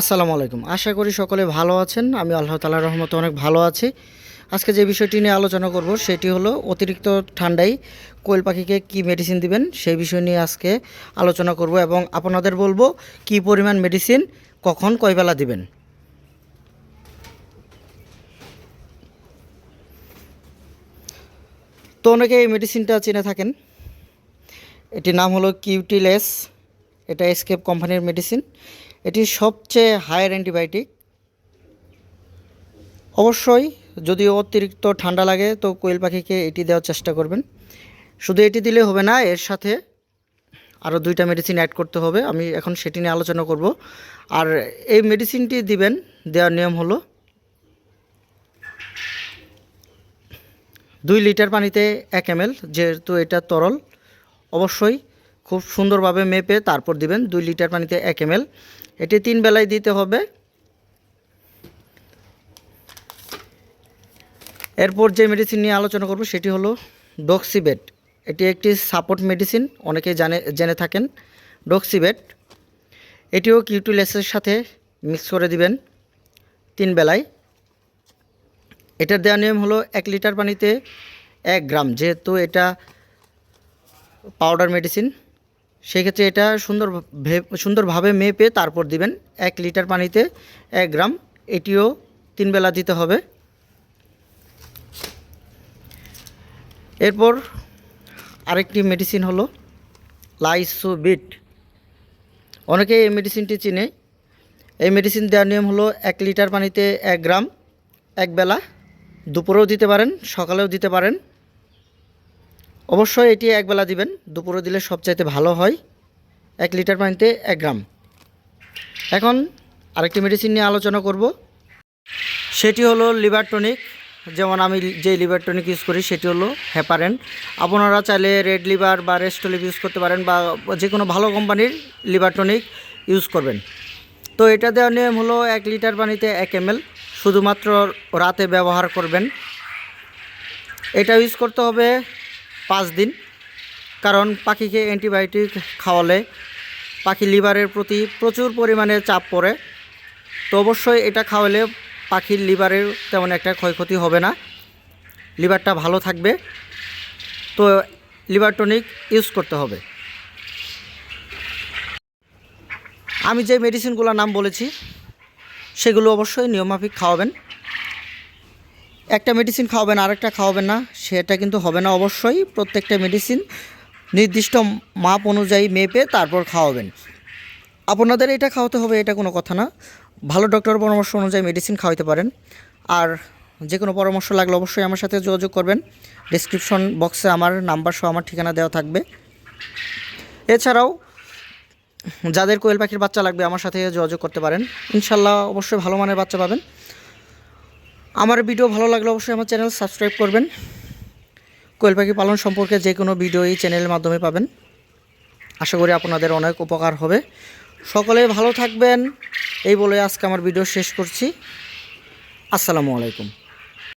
আসসালামু আলাইকুম। আশা করি সকলে ভালো আছেন। আমি আল্লাহ তালার রহমতে অনেক ভালো আছি। আজকে যে বিষয়টি নিয়ে আলোচনা করব সেটি হলো অতিরিক্ত ঠান্ডায় কোয়েল পাখিকে কি মেডিসিন দিবেন সেই বিষয় নিয়ে আজকে আলোচনা করব এবং আপনাদের বলব কি পরিমাণ মেডিসিন কখন কয়বেলা দিবেন। তো অনেকে এই মেডিসিনটা চিনে থাকেন। এটির নাম হলো কিউটিলেস এটা এসকেপ কোম্পানির মেডিসিন এটি সবচেয়ে হায়ার অ্যান্টিবায়োটিক অবশ্যই যদি অতিরিক্ত ঠান্ডা লাগে, তো কোয়েল পাখিকে এটি দেওয়ার চেষ্টা করবেন। শুধু এটি দিলে হবে না, এর সাথে আরও দুইটা মেডিসিন অ্যাড করতে হবে। আমি এখন সেটি নিয়ে আলোচনা করব। আর এই মেডিসিনটি দিবেন, দেওয়ার নিয়ম হলো দুই লিটার পানিতে এক এম যেহেতু এটা তরল, অবশ্যই খুব সুন্দরভাবে মেপে তারপর দিবেন। দুই লিটার পানিতে এক এম এটি তিন বেলায় দিতে হবে। এরপর যে মেডিসিন নিয়ে আলোচনা করব সেটি হলো ডক্সিবেট এটি একটি সাপোর্ট মেডিসিন অনেকে জানে, জেনে থাকেন। ডক্সিবেট এটিও কিউটিলেসের সাথে মিক্স করে দিবেন তিন বেলায়। এটার দেওয়ার নিয়ম হলো এক লিটার পানিতে এক গ্রাম, যেহেতু এটা পাউডার মেডিসিন সেক্ষেত্রে এটা সুন্দর সুন্দরভাবে মেপে তারপর দিবেন এক লিটার পানিতে এক গ্রাম। এটিও তিন বেলা দিতে হবে। এরপর আরেকটি মেডিসিন হলো লাইসোবিট অনেকে এই মেডিসিনটি চিনে। এই মেডিসিন দেওয়ার নিয়ম হলো এক লিটার পানিতে এক গ্রাম, এক বেলা। দুপুরেও দিতে পারেন, সকালেও দিতে পারেন। অবশ্যই এটি একবেলা দিবেন। দুপুরে দিলে সবচাইতে ভালো হয়। এক লিটার পানিতে এক গ্রাম। এখন আরেকটি মেডিসিন নিয়ে আলোচনা করব। সেটি হলো লিভার টনিক যেমন আমি যে লিভার টনিক ইউজ করি, সেটি হলো হ্যাপারেন আপনারা চাইলে রেড লিভার বা রেস্টোলিভ ইউজ করতে পারেন বা যে কোনো ভালো কোম্পানির লিভার টনিক ইউজ করবেন। তো এটা দেওয়ার নিয়ম হলো এক লিটার পানিতে এক এম শুধুমাত্র রাতে ব্যবহার করবেন। এটা ইউজ করতে হবে পাঁচ দিন। কারণ পাখিকে অ্যান্টিবায়োটিক খাওয়ালে পাখি লিভারের প্রতি প্রচুর পরিমাণে চাপ পড়ে। তো অবশ্যই এটা খাওয়ালে পাখির লিভারের তেমন একটা ক্ষয়ক্ষতি হবে না। লিভারটা ভালো থাকবে। তো লিভার টনিক ইউজ করতে হবে। আমি যে মেডিসিনগুলোর নাম বলেছি, সেগুলো অবশ্যই নিয়মমাফিক খাওয়াবেন। একটা মেডিসিন খাওয়াবেন, আরেকটা খাওয়াবেন না, সেটা কিন্তু হবে না অবশ্যই। প্রত্যেকটা মেডিসিন নির্দিষ্ট মাপ অনুযায়ী মেপে তারপর খাওয়াবেন। আপনাদের এটা খাওয়াতে হবে, এটা কোনো কথা না। ভালো ডক্টর পরামর্শ অনুযায়ী মেডিসিন খাওয়াতে পারেন। আর যে কোনো পরামর্শ লাগলে অবশ্যই আমার সাথে যোগাযোগ করবেন। ডিসক্রিপশন বক্সে আমার নাম্বার সহ আমার ঠিকানা দেওয়া থাকবে। এছাড়াও যাদের কোয়েল পাখির বাচ্চা লাগবে, আমার সাথে যোগাযোগ করতে পারেন। ইনশাল্লাহ অবশ্যই ভালো মানের বাচ্চা পাবেন। আমার ভিডিও ভালো লাগলে অবশ্যই আমার চ্যানেল সাবস্ক্রাইব করবেন। কোয়েল পাখি পালন সম্পর্কে যে কোনো ভিডিও এই চ্যানেলের মাধ্যমে পাবেন। আশা করি আপনাদের অনেক উপকার হবে। সকলে ভালো থাকবেন। এই বলে আজকে আমার ভিডিও শেষ করছি। আসসালামু আলাইকুম।